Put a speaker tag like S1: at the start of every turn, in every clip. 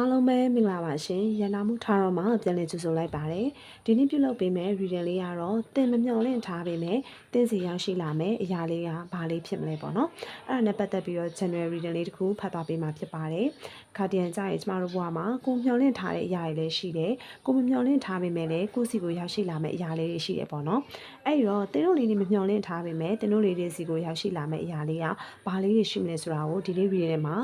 S1: အားလုံးပဲမင်္ဂလာပါရှင်ရန်နာမှုထားတော့မှပြန်လည်ကြိုဆိုလိုက်ပါတယ်ဒီနေ့ပြုလုပ်ပေးမယ် reading လေးကတော့တင်မမျော်လင့်ထားပေးမယ်တင်စီရောက်ရှိလာမယ်အရာလေးကဘာလေးဖြစ်မလဲပေါ့နော်အဲ့ဒါနဲ့ပတ်သက်ပြီးတော့ general reading လေးတစ်ခုဖတ်သွားပေးမှာဖြစ်ပါတယ်ခါတရန်ကြရင်ကျမတို့ဘဝမှာကိုမျော်လင့်ထားတဲ့အရာတွေလည်းရှိတယ်ကိုမမျော်လင့်ထားပေးမယ်လည်းကိုစီကိုရောက်ရှိလာမယ်အရာလေးတွေရှိတယ်ပေါ့နော်အဲ့တော့တင်တို့လေးတွေမမျော်လင့်ထားပေးမယ်တင်တို့လေးတွေစီကိုရောက်ရှိလာမယ်အရာလေးကဘာလေးတွေရှိမလဲဆိုတာကိုဒီလေး reading ထဲမှာ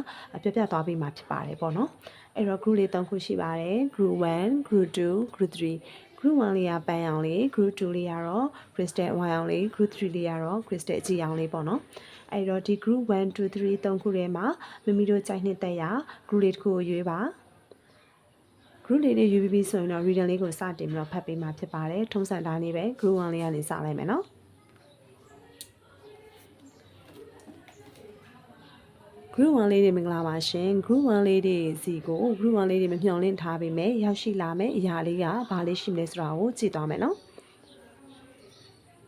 S1: ပြပြသွားပေးမှာဖြစ်ပါတယ်ပေါ့နော် အဲ့တော့ group လေး၃ခုရှိပါတယ် group 1 group 2 group 3 group 1လေးကပန်းအောင်လေး group 2လေးကတော့ crystal ဝိုင်အောင်လေး group 3လေးကတော့ crystal ကြည်အောင်လေးပေါ့နော်အဲ့တော့ဒီ group 1 2 3 3ခုထဲမှာမိမိတို့ကြိုက်နှစ်သက်ရာ group လေးတစ်ခုကိုရွေးပါ group လေးတွေရွေးပြီးပြီဆိုရင်တော့ reading လေးကိုစတင်ပြီးတော့ဖတ်ပေးမှာဖြစ်ပါတယ်ထုံးစံတိုင်းလေးပဲ group 1လေးကနေစလိုက်မယ်နော် group 1လေးတွေမင်္ဂလာပါရှင် group 1လေးတွေစီကို group 1လေးတွေမမျှော်လင့်ထားပေမဲ့ရောက်ရှိလာမယ့်အရာလေးကဘာလေးရှိမလဲဆိုတာကိုကြည့်သွားမယ်နော်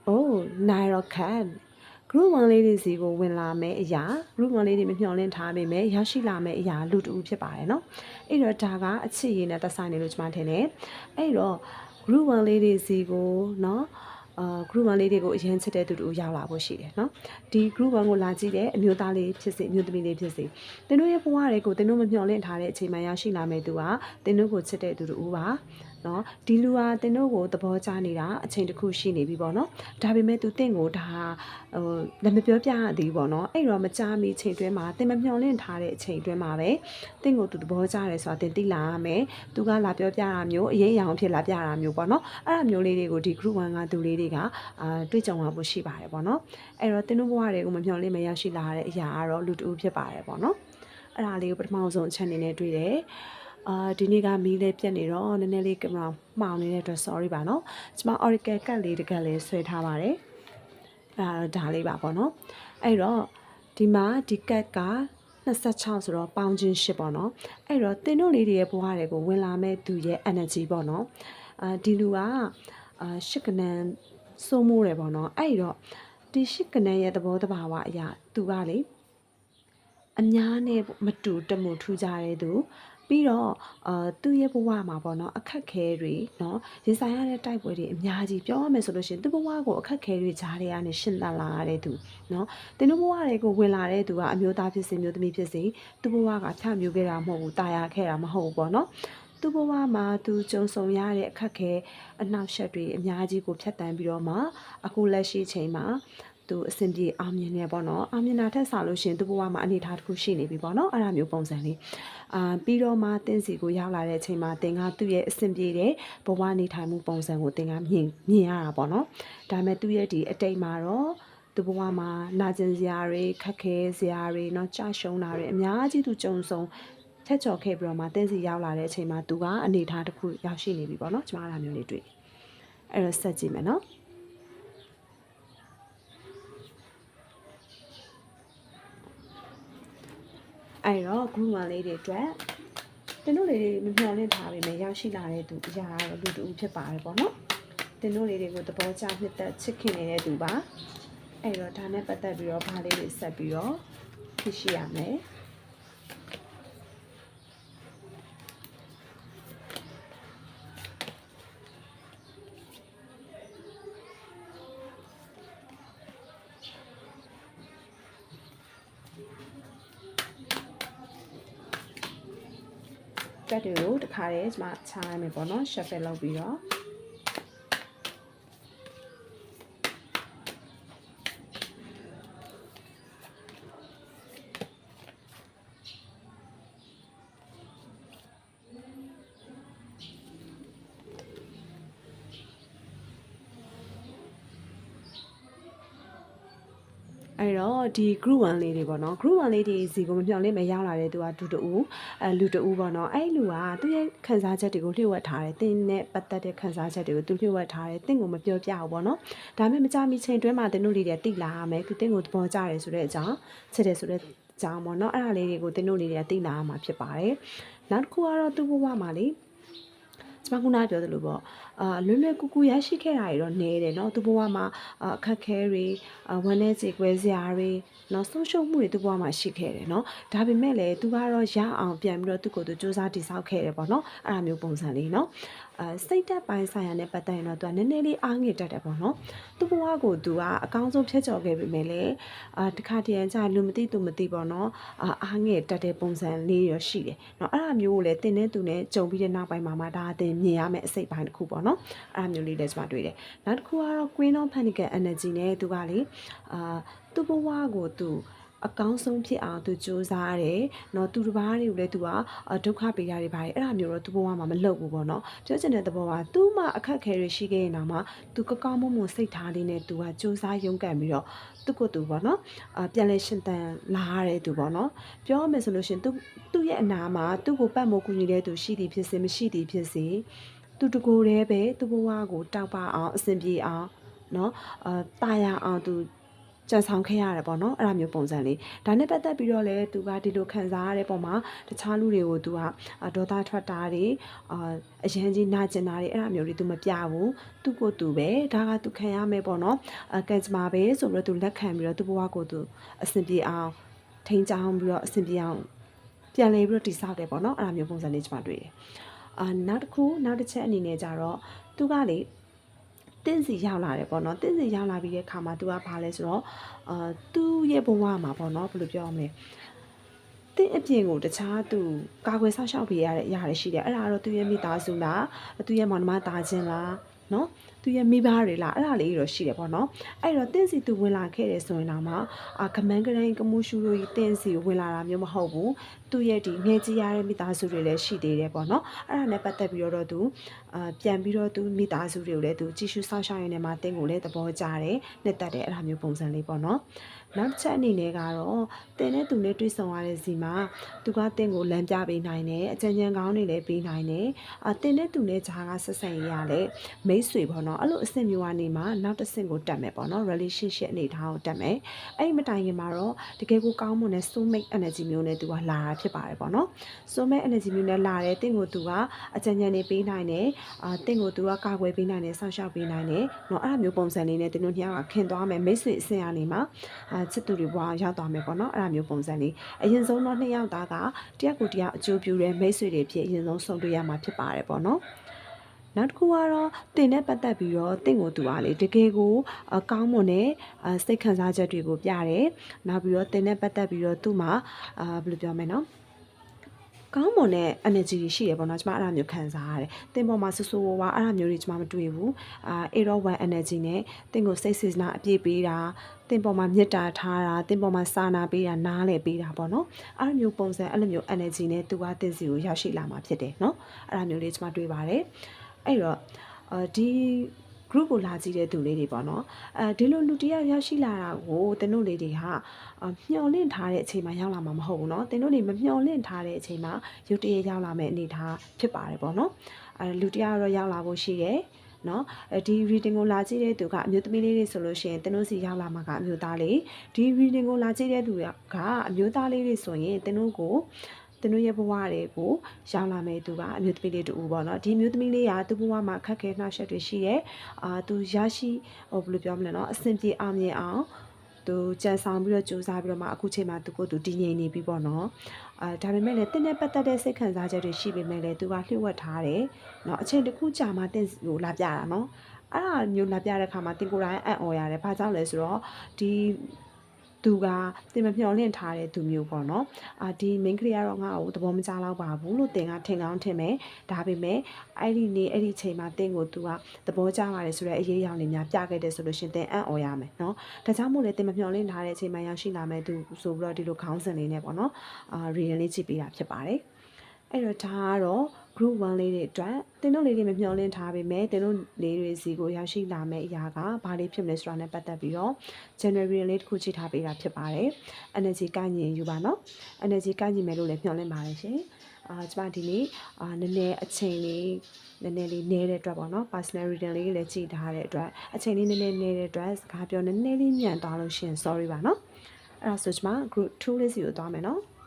S1: Oh Nairo Khan group 1လေးတွေစီကိုဝင်လာမယ့်အရာ group 1လေးတွေမမျှော်လင့်ထားပေမဲ့ရရှိလာမယ့်အရာလူတူဖြစ်ပါတယ်နော်အဲ့တော့ဒါကအချစ်ရည်နဲ့သက်ဆိုင်တယ်လို့ကျွန်မထင်တယ်အဲ့တော့ group 1လေးတွေစီကိုနော် အာ group 1လေးတွေကိုအရင်ချစ်တဲ့သူတို့ရောက်လာဖို့ရှိတယ်နော်ဒီ group 1ကိုလာကြည့်တဲ့အမျိုးသားလေးဖြစ်စေအမျိုးသမီးလေးဖြစ်စေသင်တို့ရဲ့ဘဝတွေကိုသင်တို့မမျှော်လင့်ထားတဲ့အချိန်မှရရှိလာမယ့်သူကသင်တို့ကိုချစ်တဲ့သူတို့ပါ နော်ဒီလူဟာသင်တို့ကိုသဘောကျနေတာအချိန်တစ်ခုရှိနေပြီပေါ့နော်ဒါပေမဲ့သူတင့်ကိုဒါဟိုလည်းမပြောပြရသေးဘူးပေါ့နော်အဲ့တော့မကြမီချိန်တွဲမှာသင်မမျှော်လင့်ထားတဲ့အချိန်တွဲမှာပဲတင့်ကိုသူသဘောကျတယ်ဆိုတာသင်သိလာရမယ်သူကလာပြောပြတာမျိုးအရေးအယံဖြစ်လာပြတာမျိုးပေါ့နော်အဲ့ဒါမျိုးလေးတွေကိုဒီ group 1ကသူလေးတွေကအာတွေ့ကြုံရဖို့ရှိပါတယ်ပေါ့နော်အဲ့တော့သင်တို့ဘဝတွေကိုမမျှော်လင့်မရရှိလာတဲ့အရာကတော့လူတူဖြစ်ပါတယ်ပေါ့နော်အဲ့ဒါလေးကိုပထမဆုံးအချက်အနေနဲ့တွေ့တယ် အာဒီနေ့ကမီးလေးပြက်နေတော့နည်းနည်းလေးကင်မရာမှောင်နေတဲ့အတွက် sorry ပါနော်ကျမ Oracle ကတ်လေးတစ်ကတ်လေးဆွဲထားပါတယ်အာဒါလေးပါပေါ့နော်အဲ့တော့ဒီမှာဒီကတ်က26ဆိုတော့ပေါင်ချင်း10ပေါ့နော်အဲ့တော့တင်တို့လေးတွေရဲ့ဘဝတွေကိုဝင်လာမဲ့သူရဲ့ energy ပေါ့နော်အာဒီလူကအာရှစ်ကနန်စိုးမိုးတယ်ပေါ့နော်အဲ့တော့ဒီရှစ်ကနန်ရဲ့သဘောတဘာဝအရာသူကလေအများနဲ့မတူတမှုထူကြတဲ့သူ ပြီးတော့အာသူ့ရဲ့ဘဝမှာပေါ့နော်အခက်ခဲတွေနော်ရင်ဆိုင်ရတဲ့တိုက်ပွဲတွေအများကြီးပြောရမယ်ဆိုလို့ရှိရင်သူ့ဘဝကိုအခက်ခဲတွေကြားထဲကနေရှင်းသလာရတဲ့သူနော်တင်တို့ဘဝတွေကိုဝင်လာတဲ့သူကအမျိုးသားဖြစ်စေမျိုးသမီးဖြစ်စေသူ့ဘဝကဖြတ်မျိုးခဲ့တာမဟုတ်ဘူးတာယာခဲ့တာမဟုတ်ဘူးပေါ့နော်သူ့ဘဝမှာသူကြုံဆုံရတဲ့အခက်ခဲအနှောက်အယှက်တွေအများကြီးကိုဖြတ်တန်းပြီးတော့မှအခုလက်ရှိချိန်မှာ သူအဆင်ပြေအောင်မြင်နေပေါ့နော်အောင်မြင်တာထက်ဆလို့ရှရင်သူ့ဘဝမှာအနေအထားတစ်ခုရှိနေပြီပေါ့နော်အဲ့ဒါမျိုးပုံစံလေးအာပြီးတော့မှတင်းစီကိုရောက်လာတဲ့အချိန်မှာတင်ကသူ့ရဲ့အဆင်ပြေတဲ့ဘဝနေထိုင်မှုပုံစံကိုတင်ကမြင်မြင်ရတာပေါ့နော်ဒါပေမဲ့သူ့ရဲ့ဒီအတိတ်မှာတော့သူဘဝမှာနာကျင်စရာတွေခက်ခဲစရာတွေเนาะကြာရှုံးတာတွေအများကြီးသူကြုံဆုံထက်ချော်ခဲ့ပြီးတော့မှတင်းစီရောက်လာတဲ့အချိန်မှာသူကအနေအထားတစ်ခုရောက်ရှိနေပြီပေါ့နော်ကျမအဲ့ဒါမျိုးလေးတွေ့အဲ့တော့ဆက်ကြည့်မယ်နော် အဲ့တော့ group 1လေးတွေအတွက်တင်တို့လေးတွေမမျှော်လင့်ထားပေမဲ့ရောက်ရှိလာတဲ့သူအရာကတော့လူတူဖြစ်ပါတယ်ပေါ့နော်တင်တို့လေးတွေကိုသဘောကျနှစ်သက်ချစ်ခင်နေတဲ့သူပါအဲ့တော့ဒါနဲ့ပတ်သက်ပြီးတော့ဘာလေးတွေဆက်ပြီးတော့သိရှိရမယ် ကတ်တွေကိုတခါတည်းကျွန်မချားရမယ်ပေါ့နော် shuffle လုပ်ပြီးတော့အဲ့ တော့ဒီ group 1လေးတွေပေါ့နော် group 1လေးတွေစီကိုမပြောင်းလဲမရောက်လာတဲ့သူကဒူတူအဲလူတူပေါ့နော်အဲ့လူကသူ့ရဲ့ခန်းစားချက်တွေကိုလျှို့ဝှက်ထားတယ်တင်းနဲ့ပတ်သက်တဲ့ခန်းစားချက်တွေကိုသူလျှို့ဝှက်ထားတယ်တင်းကိုမပြောပြဘူးပေါ့နော်ဒါပေမဲ့မကြမီချိန်တွင်းမှာတင်းတို့လေးတွေတိလာရမယ်သူတင်းကိုသဘောကျတယ်ဆိုတဲ့အကြောင်းချစ်တယ်ဆိုတဲ့ကြောင်းပေါ့နော်အဲ့ဒါလေးတွေကိုတင်းတို့လေးတွေကတိလာရမှာဖြစ်ပါတယ်နောက်တစ်ခုကတော့သူ့ဘဝမှာလေကျကျမခုနကပြောသလိုပေါ့ အာလွယ်လွယ်ကူကူရရှိခဲ့တာတွေတော့နည်းတယ်เนาะသူဘဝမှာအာအခက်ခဲတွေအာဝမ်းနည်းကြေကွဲစရာတွေเนาะဆုံးရှုံးမှုတွေသူဘဝမှာရှိခဲ့တယ်เนาะဒါပေမဲ့လည်းသူကတော့ရအောင်ပြန်ပြီးတော့သူ့ကိုယ်သူစူးစမ်းတည်ဆောက်ခဲ့တယ်ပေါ့เนาะအဲ့ဒါမျိုးပုံစံလေးเนาะအာစိတ်တက်ပိုင်းဆိုင်ရာနဲ့ပတ်သက်ရင်တော့သူကနည်းနည်းလေးအားငယ်တတ်တယ်ပေါ့เนาะသူ့ဘဝကိုသူကအကောင်းဆုံးဖြတ်ကျော်ခဲ့ပေမဲ့လည်းအာတခါတရံကြာလူမသိသူမသိပေါ့เนาะအာအားငယ်တတ်တဲ့ပုံစံလေးရရှိတယ်เนาะအဲ့ဒါမျိုးကိုလည်းတင်တဲ့သူနဲ့ကြုံပြီးတဲ့နောက်ပိုင်းမှာမှဒါအတင်မြင်ရမယ့်အစိတ်ပိုင်းတစ်ခုပေါ့เ ော်။နော်အားမျိုးလေးလည်းကျွန်မတွေ့တယ်နောက်တစ်ခုကတော့ Queen of Pentacle Energy နဲ့သူကလေအာသူ့ဘဝကိုသူအကောင်းဆုံးဖြစ်အောင်သူစူးစမ်းရတယ်။နော်သူတစ်ပါးတွေကိုလည်းသူကဒုက္ခပေးတာတွေပါတယ်။အဲ့ဒါမျိုးတော့သူဘဝမှာမလုပ်ဘူးပေါ့နော်။ပြောချင်တဲ့သဘောကသူ့မှာအခက်အခဲတွေရှိခဲ့ရင်တော့မှသူကကောင်းမွန်မွန်စိတ်ထားလေးနဲ့သူကစူးစမ်းရုန်းကန်ပြီးတော့သူ့ကိုယ်သူပေါ့နော်။အပြန်လဲရှင်သန်လာရတဲ့သူပေါ့နော်။ပြောရမယ်ဆိုလို့ရှင်သူသူ့ရဲ့အနာမှာသူ့ကိုပတ်မိုးကူညီတဲ့သူရှိသည်ဖြစ်စေမရှိသည်ဖြစ်စေ။ သူတကိုယ်တည်းပဲသူ့ဘဝကိုတောက်ပအောင်အဆင်ပြေအောင်เนาะအာတာယာအောင်သူကြံဆောင်ခဲ့ရတယ်ပေါ့နော်အဲ့ဒါမျိုးပုံစံလေးဒါနဲ့ပတ်သက်ပြီးတော့လည်းသူကဒီလိုခံစားရတဲ့ပုံမှာတခြားလူတွေကိုသူကဒေါသထွက်တာတွေအာအရန်ကြီးနာကျင်တာတွေအဲ့ဒါမျိုးတွေသူမပြဘူးသူ့ကိုယ်သူပဲဒါကသူခံရမယ်ပေါ့နော်အကန်ဂျမာပဲဆိုပြီးတော့သူလက်ခံပြီးတော့သူ့ဘဝကိုသူအဆင်ပြေအောင်ထိန်းချောင်းပြီးတော့အဆင်ပြေအောင်ပြန်လဲပြီးတော့တိဆောက်တယ်ပေါ့နော်အဲ့ဒါမျိုးပုံစံလေးကျွန်မတွေ့တယ် အာနောက်တစ်ခုနောက်တစ်ချက်အနေနဲ့ကြတော့သူကလေတင့်စီရောက်လာတယ်ပေါ့နော်တင့်စီရောက်လာပြီးတဲ့ခါမှာ तू ကဘာလဲဆိုတော့အာသူ့ရဲ့ဘဝမှာပေါ့နော်ဘယ်လိုပြောရမလဲတင်းအပြင်ကိုတခြားသူကာကွယ်ဆောက်ရှောက်ပေးရတဲ့အရာတွေရှိတယ်အဲ့ဒါကတော့သူ့ရဲ့မိသားစုလားသူ့ရဲ့မောင်နှမသားချင်းလား နော်သူရဲ့မိဘတွေလားအဲ့ဒါလေးတော့ရှိတယ်ပေါ့နော်အဲ့တော့တင်းစီသူဝင်လာခဲ့တယ်ဆိုရင်တော့မှအာကမန်းကတိုင်းကမှုရှူလို့တင်းစီဝင်လာတာမျိုးမဟုတ်ဘူးသူရဲ့ဒီငယ်ကြီးရတဲ့မိသားစုတွေလည်းရှိသေးတယ်ပေါ့နော်အဲ့ဒါနဲ့ပတ်သက်ပြီးတော့သူအာပြန်ပြီးတော့သူမိသားစုတွေကိုလည်းသူကြည့်ရှုစောင့်ရှောက်ရနေမှာတင်းကိုလည်းသဘောကျတယ်နှစ်သက်တယ်အဲ့ဒါမျိုးပုံစံလေးပေါ့နော် နောက်တစ်ချက်အနေနဲ့ကတော့တင်းနဲ့သူနဲ့တွေ့ဆုံရတဲ့စီမှာသူကတင်းကိုလမ်းပြပေးနိုင်တယ်အကြံဉာဏ်ကောင်းတွေလည်းပေးနိုင်တယ်အာတင်းနဲ့သူနဲ့ဂျာကဆက်ဆံရရလဲမိတ်ဆွေပေါ့နော်အဲ့လိုအဆင့်မျိုးကနေမှနောက်တစ်ဆင့်ကိုတက်မယ်ပေါ့နော် relationship အနေထားကိုတက်မယ်အဲ့ဒီမတိုင်ခင်မှာတော့တကယ်ကိုကောင်းမွန်တဲ့ soulmate energy မျိုးနဲ့သူကလာတာဖြစ်ပါတယ်ပေါ့နော် soulmate energy မျိုးနဲ့လာတယ်တင့်ကိုသူကအကြံဉာဏ်တွေပေးနိုင်တယ်အာတင့်ကိုသူကကာကွယ်ပေးနိုင်တယ်ဆောက်ရှောက်ပေးနိုင်တယ်เนาะအဲ့ဒါမျိုးပုံစံလေးနဲ့တင်တို့ညောင်းကခင်သွားမယ်မိတ်ဆွေအဆင့်အနေမှာအာ ချစ်သူတွေဘွားရောက်သွားမယ်ပေါ့နော်အဲ့ဒါမျိုးပုံစံလေးအရင်ဆုံးတော့နှစ်ယောက်သားကတယောက်ကိုတယောက်အကျိုးပြုတဲ့မိတ်ဆွေတွေဖြစ်အရင်ဆုံးဆုံတွေ့ရမှာဖြစ်ပါတယ်ပေါ့နော်နောက်တစ်ခုကတော့တင်နဲ့ပတ်သက်ပြီးတော့တင့်ကိုသူအားလေတကယ်ကိုအကောင်းမွန်တဲ့စိတ်ခံစားချက်တွေကိုပြတယ်နောက်ပြီးတော့တင်နဲ့ပတ်သက်ပြီးတော့သူ့မှာအာဘယ်လိုပြောမလဲနော် ကောင်းမွန်တဲ့ energy တွေရှိရပေါ့နော်ကျွန်မအဲ့ဒါမျိုးခံစားရတယ်။တင်ပေါ်မှာဆူဆူဝါဝါအဲ့ဒါမျိုးတွေကျွန်မမတွေ့ဘူး။အာ8 1 energy နဲ့တင်ကိုစိတ်စေစနာအပြည့်ပေးတာတင်ပေါ်မှာမေတ္တာထားတာတင်ပေါ်မှာစာနာပေးတာနားလည်ပေးတာပေါ့နော်။အဲ့လိုမျိုးပုံစံအဲ့လိုမျိုး energy နဲ့သူကတင်စီကိုရောက်ရှိလာမှာဖြစ်တယ်နော်။အဲ့ဒါမျိုးလေးကျွန်မတွေ့ပါတယ်။အဲ့တော့အာဒီ group ကိုလာကြည့်တဲ့သူလေးတွေပေါ့နော်အဲဒီလိုလူတယောက်ရောက်ရှိလာတာကိုတင်တို့လေးတွေဟာမျှော်လင့်ထားတဲ့အချိန်မှာရောက်လာမှာမဟုတ်ဘူးเนาะတင်တို့တွေမမျှော်လင့်ထားတဲ့အချိန်မှာရုတ်တရက်ရောက်လာမယ့်အနေအထားဖြစ်ပါတယ်ပေါ့နော်အဲလူတယောက်တော့ရောက်လာဖို့ရှိတယ်နော်အဲဒီ reading ကိုလာကြည့်တဲ့သူကအမျိုးသမီးလေးတွေဆိုလို့ရှိရင်တင်တို့စီရောက်လာမှာကအမျိုးသားလေးဒီ reading ကိုလာကြည့်တဲ့သူကအမျိုးသားလေးတွေဆိုရင်တင်တို့ကို သူတို့ရဲ့ဘဝတွေကိုရောက်လာမဲ့သူကအမျိုးသမီးလေးတူပေါ့နော်ဒီအမျိုးသမီးလေးကသူ့ဘဝမှာခက်ခဲနှောက်ယှက်တွေရှိရဲအာသူရရှိဟိုဘယ်လိုပြောမလဲနော်အဆင်ပြေအောင်မြင်အောင်သူကြံဆောင်ပြီးတော့စူးစမ်းပြီးတော့မှအခုချိန်မှာသူကိုယ်သူတည်ငြိမ်နေပြီပေါ့နော်အာဒါပေမဲ့လည်းတင်းနဲ့ပတ်သက်တဲ့စိတ်ခံစားချက်တွေရှိပေမဲ့လည်းသူကလျှို့ဝှက်ထားတယ်နော်အချိန်တစ်ခုကြာမှတင်းဟိုလာပြတာနော်အဲ့ဒါမျိုးလာပြတဲ့အခါမှာတင်ကိုယ်တိုင်အံ့ဩရတယ်။ဘာကြောင့်လဲဆိုတော့ဒီ သူကတင်မမျှော်လင့်ထားတဲ့သူမျိုးပေါ့နော်အာဒီ main ကလေးကတော့ငါ့ကိုသဘောမကျတော့ပါဘူးလို့တင်ကထင်ကောင်းထင်မယ်ဒါပေမဲ့အဲ့ဒီနေ့အဲ့ဒီချိန်မှာတင်ကိုသူကသဘောကျပါတယ်ဆိုတော့အရေးအရောင်တွေများပြခဲ့တယ်ဆိုလို့ရှင်တင်အံ့ဩရမယ်နော်ဒါကြောင့်မို့လဲတင်မမျှော်လင့်ထားတဲ့အချိန်မှာရောက်ရှိလာမယ်သူဆိုပြီးတော့ဒီလိုခေါင်းစဉ်လေးနဲ့ပေါ့နော်အာ real လေးကြည့်ပေးတာဖြစ်ပါတယ်အဲ့တော့ဒါကတော့ group 1လေးတွေအတွက်တင်တို့လေးတွေမမျှော်လင့်ထားပေမဲ့တင်တို့လေးတွေစီကိုရောက်ရှိလာမယ့်အရာကဘာလေးဖြစ်မလဲဆိုတာနဲ့ပတ်သက်ပြီးတော့ general လေးတစ်ခုချိန်ထားပေးတာဖြစ်ပါတယ်။ energy ကညင်ယူပါနော်။ energy ကညင်မယ်လို့လည်းမျှော်လင့်ပါတယ်ရှင်။အာကျွန်မဒီနေ့အာနည်းနည်းအချိန်လေးနည်းနည်းလေးနေတဲ့အတွက်ပေါ့နော် personal reading လေးလည်းကြည့်ထားတဲ့အတွက်အချိန်လေးနည်းနည်းနေတဲ့အတွက်စကားပြောနည်းနည်းလေးညံ့သွားလို့ရှင် sorry ပါနော်။အဲ့ဒါဆိုကျွန်မ group 2လေးစီကိုသွားမယ်နော်။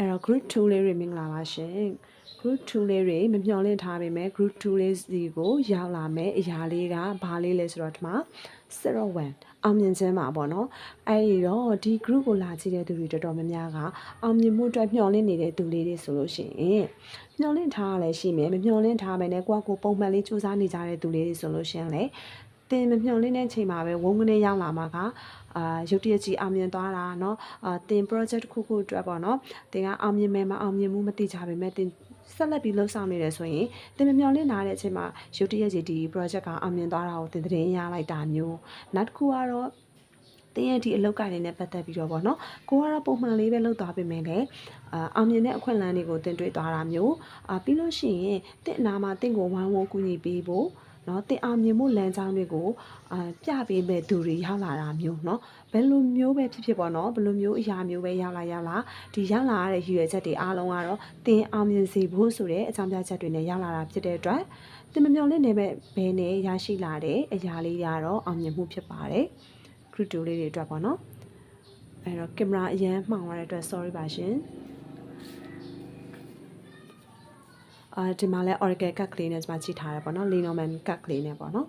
S1: အဲ့တော့ group 2လေးတွေမင်္ဂလာပါရှင် group 2လေးတွေမမျှော်လင့်ထားပေမဲ့ group 2လေးစီကိုရောက်လာမယ်အရာလေးကဘာလေးလဲဆိုတော့ဒီမှာ01အောင်မြင်ခြင်းပါပေါ့နော်အဲ့ဒီတော့ဒီ group ကိုလာကြည့်တဲ့သူတွေတော်တော်များများကအောင်မြင်မှုအတွက်မျှော်လင့်နေတဲ့သူလေးတွေဆိုလို့ရှိရင်မျှော်လင့်ထားရလဲရှိမယ်မမျှော်လင့်ထားမယ်နဲ့ကိုယ့်ကိုယ်ပုံမှန်လေးစူးစမ်းနေကြတဲ့သူလေးတွေဆိုလို့ရှိရင်လေတင်မမျှော်လင့်တဲ့အချိန်မှာပဲဝုန်းကနေရောက်လာမှာက အာရုတ်တရက်ကြီးအောင်မြင်သွားတာเนาะအာတင် project တစ်ခုခုအတွက်ပေါ့เนาะတင်ကအောင်မြင်မယ်မအောင်မြင်မှုမသိကြပါပဲတင်ဆက်လက်ပြီးလှုပ်ဆောင်နေတယ်ဆိုရင်တင်မမျှော်လင့်လာတဲ့အချိန်မှာရုတ်တရက်ကြီးဒီ project ကအောင်မြင်သွားတာကိုတင်သတင်းရလိုက်တာမျိုးနောက်တစ်ခုကတော့တင်းရဲ့ဒီအလောက်ကနေနဲ့ပတ်သက်ပြီးတော့ဗောနော်ကိုကတော့ပုံမှန်လေးပဲလှုပ်သွားပေမဲ့လည်းအာအောင်မြင်တဲ့အခွင့်အလမ်းတွေကိုတင်တွေ့သွားတာမျိုးအာပြီးလို့ရှိရင်တင့်အနာမှာတင့်ကိုဝိုင်းဝန်းကူညီပေးဖို့ နော်တင်အောင်မြင်မှုလမ်းကြောင်းတွေကိုအာပြပေးမဲ့သူတွေရောက်လာတာမျိုးနော်ဘယ်လိုမျိုးပဲဖြစ်ဖြစ်ပေါ့နော်ဘယ်လိုမျိုးအရာမျိုးပဲရောက်လာရောက်လာဒီရောက်လာရတဲ့ရည်ရွယ်ချက်တွေအားလုံးကတော့တင်အောင်မြင်စေဖို့ဆိုတဲ့အကြောင်းပြချက်တွေနဲ့ရောက်လာတာဖြစ်တဲ့အတွက်တင်မမျော်လင့်နေမဲ့ဘယ်နဲ့ရရှိလာတဲ့အရာလေးတွေကတော့အောင်မြင်မှုဖြစ်ပါတယ် group 2လေးတွေအတွက်ပေါ့နော်အဲ့တော့ကင်မရာအရန်မှောင်ရတဲ့အတွက် sorry ပါရှင် အာဒီမှာလဲ Oracle cut ကလေးနဲ့ကျွန်မကြည့်ထားတယ်ပေါ့နော် Lenormand cut ကလေးနဲ့ပေါ့နော်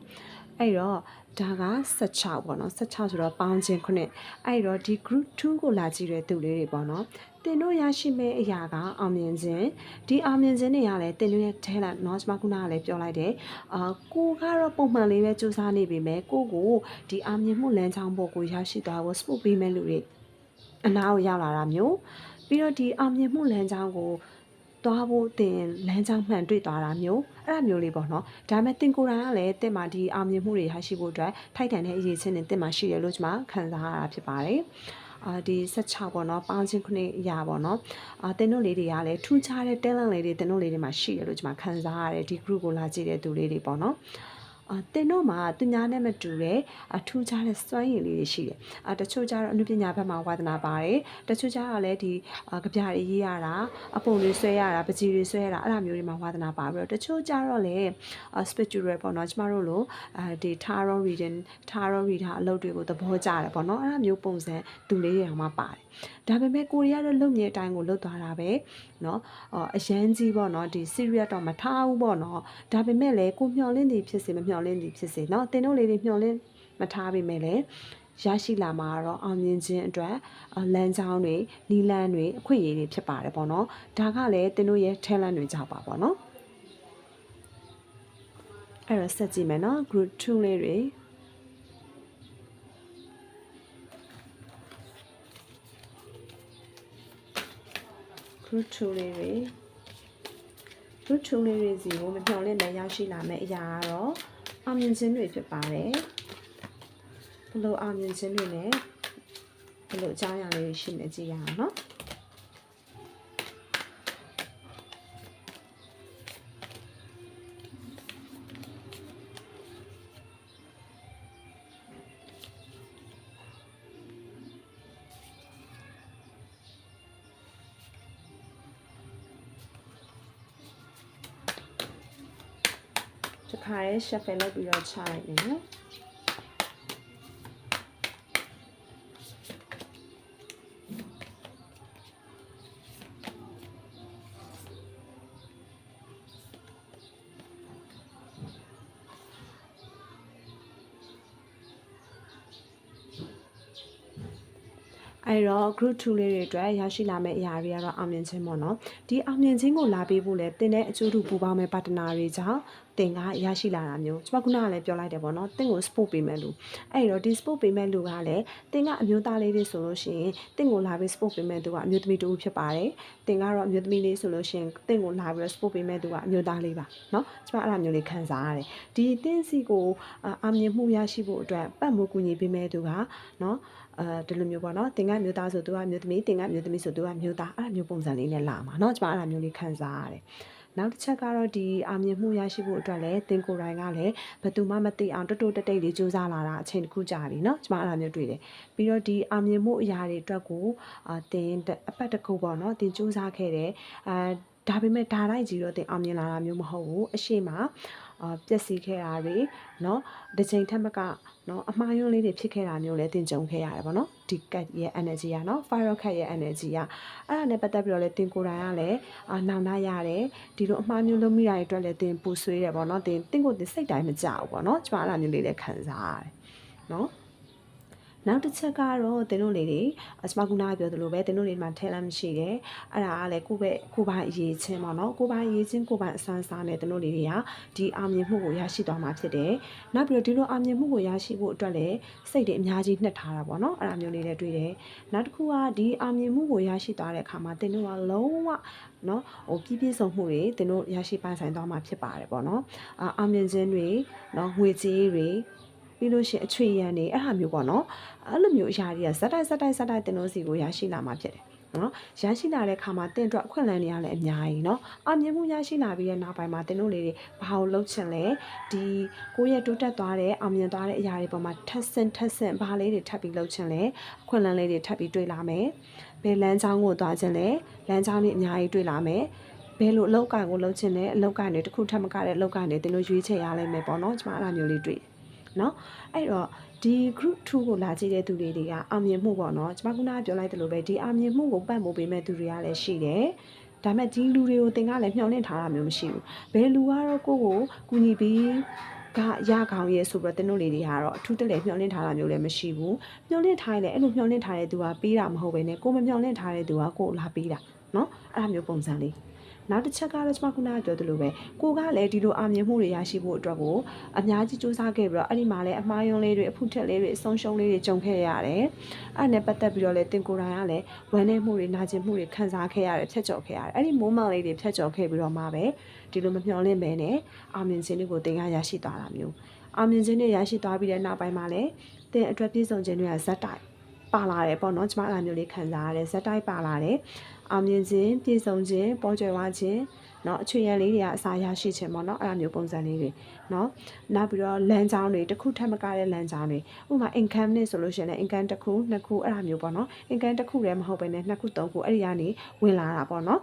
S1: အဲ့တော့ဒါက16ပေါ့နော်16ဆိုတော့ပေါင်းခြင်းခုနှစ်အဲ့တော့ဒီ group 2ကိုလာကြည့်တဲ့သူလေးတွေပေါ့နော်တင်တို့ရရှိမဲ့အရာကအောင်မြင်ခြင်းဒီအောင်မြင်ခြင်းတွေကလည်းတင်တို့ရဲ့ talent เนาะကျွန်မခုနကလည်းပြောလိုက်တယ်အာကိုကတော့ပုံမှန်လေးပဲစူးစမ်းနေပေမဲ့ကိုကိုဒီအောင်မြင်မှုလမ်းကြောင်းပေါ်ကိုရရှိသွားဖို့ sport ပေးမဲ့လူတွေအနာကိုရောက်လာတာမျိုးပြီးတော့ဒီအောင်မြင်မှုလမ်းကြောင်းကို သွားဖို့တင်လမ်းကြောင်းမှန်တွေ့သွားတာမျိုးအဲ့ဒါမျိုးလေးပေါ့နော်ဒါပေမဲ့တင်ကိုယ်တိုင်ကလည်းတင်မှာဒီအောင်မြင်မှုတွေရရှိဖို့အတွက်ထိုက်တန်တဲ့အရေးချင်းနဲ့တင်မှာရှိတယ်လို့ကျွန်မခံစားရတာဖြစ်ပါတယ်အာဒီ16ပေါ့နော်ပေါင်းချင်းခုနှစ်အရာပေါ့နော်အာတင်တို့လေးတွေကလည်းထူးခြားတဲ့ talent လေးတွေတင်တို့လေးတွေမှာရှိတယ်လို့ကျွန်မခံစားရတယ်ဒီ group ကိုလာကြည့်တဲ့သူလေးတွေပေါ့နော် အာတင်တို့မှာသူများနဲ့မတူတဲ့အထူးခြားတဲ့စွမ်းရည်လေးတွေရှိတယ်။အာတချို့ကျတော့အနုပညာဘက်မှာဝါသနာပါတယ်။တချို့ကျတော့လည်းဒီအာကြပြတွေရေးရတာအပုံတွေဆွဲရတာပကြီးတွေဆွဲရတာအဲ့လိုမျိုးတွေမှာဝါသနာပါပြီးတော့တချို့ကျတော့လည်းအာ spiritual ပေါ့နော်ကျမတို့လိုအာဒီ tarot reading tarot reader အလုပ်တွေကိုသဘောကျတယ်ပေါ့နော်အဲ့လိုမျိုးပုံစံသူလေးတွေအောင်မှပါတယ်။ဒါပေမဲ့ကိုရီးယားရဲ့လုပ်မြဲအတိုင်းကိုလုပ်သွားတာပဲเนาะအရန်ကြီးပေါ့နော်ဒီ serious တော့မထားဘူးပေါ့နော်ဒါပေမဲ့လည်းကိုမျှော်လင့်နေဖြစ်စေမမျှော် လင့်နေဖြစ်စေเนาะတင်တို့လေးတွေမျှော်လင့်မထားပေမဲ့လည်းရရှိလာမှာတော့အောင်မြင်ခြင်းအတွက်လမ်းကြောင်းတွေနီလန်းတွေအခွင့်အရေးတွေဖြစ်ပါတယ်ပေါ့နော်ဒါကလည်းတင်တို့ရဲ့ talent တွေကြောင့်ပါပေါ့နော်အဲ့တော့ဆက်ကြည့်မယ်နော် group 2လေးတွေ group 2လေးတွေ group 2လေးတွေစီကိုမမျှော်လင့်တဲ့ရောက်ရှိလာမယ့်အရာကတော့ အောင်မြင်ခြင်းတွေဖြစ်ပါတယ်ဘလို့အောင်မြင်ခြင်းတွေနဲ့ဘလို့အကြောင်းအရာလေးတွေရှိနေကြည့်ရအောင်နော် ခါရဲ shuffle လုပ်ပြီးတော့ချလိုက်နေနော်အဲ့တော့ group 2လေးတွေအတွက်ရရှိလာမယ့်အရာတွေကတော့အောင်မြင်ခြင်းပေါ့နော်ဒီအောင်မြင်ခြင်းကိုလာပေးဖို့လဲတင်တဲ့အကျိုးတူပူပေါင်းမဲ့ပါတနာတွေကြောင့် တင်ကရရှိလာတာမျိုးကျွန်မခုနကလည်းပြောလိုက်တယ်ပေါ့နော်တင်ကို sport ပေးမဲ့လူအဲ့တော့ဒီ sport ပေးမဲ့လူကလည်းတင်ကအမျိုးသားလေးတွေဆိုလို့ရှိရင်တင်ကိုလာပြီး sport ပေးမဲ့သူကအမျိုးသမီးတူဖြစ်ပါတယ်တင်ကတော့အမျိုးသမီးလေးဆိုလို့ရှိရင်တင်ကိုလာပြီး sport ပေးမဲ့သူကအမျိုးသားလေးပါเนาะကျွန်မအဲ့လိုမျိုးလေးခံစားရတယ်ဒီတင်စီကိုအောင်မြင်မှုရရှိဖို့အတွက်ပတ်မှုကူညီပေးမဲ့သူကเนาะအဲဒီလိုမျိုးပေါ့နော်တင်ကမျိုးသားဆိုသူကမျိုးသမီးတင်ကမျိုးသမီးဆိုသူကမျိုးသားအဲ့လိုမျိုးပုံစံလေးနဲ့လာမှာเนาะကျွန်မအဲ့လိုမျိုးလေးခံစားရတယ် နောက်တစ်ချက်ကတော့ဒီအောင်မြင်မှုရရှိဖို့အတွက်လည်းတင်ကိုယ်တိုင်ကလည်းဘယ်သူမှမသိအောင်တွတ်တွတ်တိတ်တိတ်လေးစူးစမ်းလာတာအချိန်တစ်ခုကြာပြီเนาะကျွန်မအဲ့လိုမျိုးတွေ့တယ်ပြီးတော့ဒီအောင်မြင်မှုအရာတွေအတွက်ကိုအာတင်အပတ်တစ်ခုပေါ့เนาะတင်စူးစမ်းခဲ့တယ်အာဒါပေမဲ့ဒါလိုက်ကြီးတော့တင်အောင်မြင်လာတာမျိုးမဟုတ်ဘူးအရှိမ အာ ပျက်စီးခဲ့တာတွေเนาะတစ်ချိန်ထက်မကเนาะအမှားယွင်းလေးတွေဖြစ်ခဲ့တာမျိုးလည်းတင်ကြုံခဲ့ရတယ်ပေါ့နော်ဒီ cat ရဲ့ energy อ่ะเนาะ fire cat ရဲ့ energy อ่ะအဲ့ဒါနဲ့ပတ်သက်ပြီးတော့လည်းတင်ကိုယ်တိုင်ကလည်းအာနောင်တရတယ်ဒီလိုအမှားမျိုးလုပ်မိတာတွေအတွက်လည်းတင်ပူဆွေးတယ်ပေါ့နော်တင်တင့်ကိုတင်စိတ်တိုင်းမကြောက်ဘူးပေါ့နော်ကျမအဲ့ဒါမျိုးလေးလည်းခံစားရတယ်เนาะ နောက်တစ်ချက်ကတော့တင်းတို့လေးတွေအစမကူနာပြောသလိုပဲတင်းတို့လေးမှာထဲလမ်းမရှိတယ်အဲ့ဒါကလည်းကိုယ့်ဘက်ကိုယ်ပိုင်အရေးချင်းပေါ့နော်ကိုယ်ပိုင်အရေးချင်းကိုယ်ပိုင်အစမ်းစားနဲ့တင်းတို့လေးတွေကဒီအောင်မြင်မှုကိုရရှိသွားမှာဖြစ်တယ်နောက်ပြီးတော့ဒီလိုအောင်မြင်မှုကိုရရှိဖို့အတွက်လည်းစိတ်တွေအများကြီးနှက်ထားတာပေါ့နော်အဲ့ဒါမျိုးလေးလည်းတွေ့တယ်နောက်တစ်ခုကဒီအောင်မြင်မှုကိုရရှိသွားတဲ့အခါမှာတင်းတို့ကလုံးဝနော်ဟိုပြည့်ပြည့်စုံမှုတွေတင်းတို့ရရှိပိုင်ဆိုင်သွားမှာဖြစ်ပါတယ်ပေါ့နော်အာအောင်မြင်ခြင်းတွေနော်ငွေကြေးတွေပြီးလို့ရှိရင်အချွေရန်တွေအဲ့ဟာမျိုးပေါ့နော် အဲ့လိုမျိုးအရာတွေကဇက်တိုက်ဇက်တိုက်ဇက်တိုက်တင်တို့စီကိုရရှိလာမှာဖြစ်တယ်နော်ရရှိလာတဲ့ခါမှာတင်အတွက်ခွင့်လန်းနေရလဲအများကြီးနော်အောင်မြင်မှုရရှိလာပြီးတဲ့နောက်ပိုင်းမှာတင်တို့လေးတွေဘာလို့လှုပ်ချင်လဲဒီကိုယ့်ရဲ့တိုးတက်သွားတဲ့အောင်မြင်သွားတဲ့အရာတွေပေါ်မှာထပ်ဆင့်ထပ်ဆင့်ဘာလေးတွေထပ်ပြီးလှုပ်ချင်လဲခွင့်လန်းလေးတွေထပ်ပြီးတွေ့လာမယ်ဘယ်လမ်းကြောင်းကိုသွားချင်လဲလမ်းကြောင်းလေးအများကြီးတွေ့လာမယ်ဘယ်လိုအလောက်ကန်ကိုလှုပ်ချင်လဲအလောက်ကန်တွေတစ်ခုထပ်မကတဲ့အလောက်ကန်တွေတင်တို့ရွေးချယ်ရလိမ့်မယ်ပေါ့နော်ကျမအဲ့လိုမျိုးလေးတွေ့နော်အဲ့တော့ ဒီ group 2ကိုလာကြည့်တဲ့သူတွေတွေကအောင်မြင်မှုပေါ့နော်ကျွန်မခုနကပြောလိုက်သလိုပဲဒီအောင်မြင်မှုကိုပတ်ဖို့ပေးမဲ့သူတွေကလည်းရှိတယ်ဒါမဲ့ဒီလူတွေကိုသင်ကလည်းမျှော်လင့်ထားတာမျိုးမရှိဘူးဘယ်လူကတော့ကိုယ့်ကိုကူညီပြီးကရကောင်းရဲ့ဆိုပြီးတော့တင်းတို့လေးတွေကတော့အထူးတလဲမျှော်လင့်ထားတာမျိုးလည်းမရှိဘူးမျှော်လင့်ထားရင်လည်းအဲ့လိုမျှော်လင့်ထားတဲ့သူကပေးတာမဟုတ်ဘဲနဲ့ကိုမမျှော်လင့်ထားတဲ့သူကကိုလာပေးတာเนาะအဲ့လိုမျိုးပုံစံလေး နောက်တစ်ချက်ကတော့ကျွန်မခုနကပြောသလိုပဲကိုကလည်းဒီလိုအောင်မြင်မှုတွေရရှိဖို့အတွက်ကိုအများကြီးစူးစမ်းခဲ့ပြီးတော့အဲ့ဒီမှာလည်းအမှားယွင်းလေးတွေအဖုထက်လေးတွေအဆုံးရှုံးလေးတွေကြုံခဲ့ရတယ်အဲ့နဲ့ပတ်သက်ပြီးတော့လည်းတင်ကိုယ်တိုင်ကလည်းဝမ်းနည်းမှုတွေနာကျင်မှုတွေခံစားခဲ့ရတယ်ဖြတ်ကျော်ခဲ့ရတယ်အဲ့ဒီ moment လေးတွေဖြတ်ကျော်ခဲ့ပြီးတော့မှပဲဒီလိုမမျှော်လင့်ပဲနဲ့အောင်မြင်ခြင်းတွေကိုတင်ကရရှိသွားတာမျိုးအောင်မြင်ခြင်းတွေရရှိသွားပြီးတဲ့နောက်ပိုင်းမှာလည်းတင်အတွက်ပြည့်စုံခြင်းတွေကဇက်တိုက် ပါလာတယ်ပေါ့နော်ကျမအလားမျိုးလေးခံစားရတယ်ဇက်တိုက်ပါလာတယ်အောင်မြင်ခြင်းပြည့်စုံခြင်းပေါ်ကျွယ်ဝခြင်းเนาะအချွေရန်လေးတွေကအစာရရှိခြင်းပေါ့เนาะအဲ့လိုမျိုးပုံစံလေးတွေเนาะနောက်ပြီးတော့လမ်းကြောင်းတွေတစ်ခုထပ်မကတဲ့လမ်းကြောင်းတွေဥပမာ income နဲ့ဆိုလို့ရှိရင်လည်း income တစ်ခုနှစ်ခုအဲ့လိုမျိုးပေါ့เนาะ income တစ်ခုတည်းမဟုတ်ဘဲနဲ့နှစ်ခုသုံးခုအဲ့ဒီကနေဝင်လာတာပေါ့เนาะ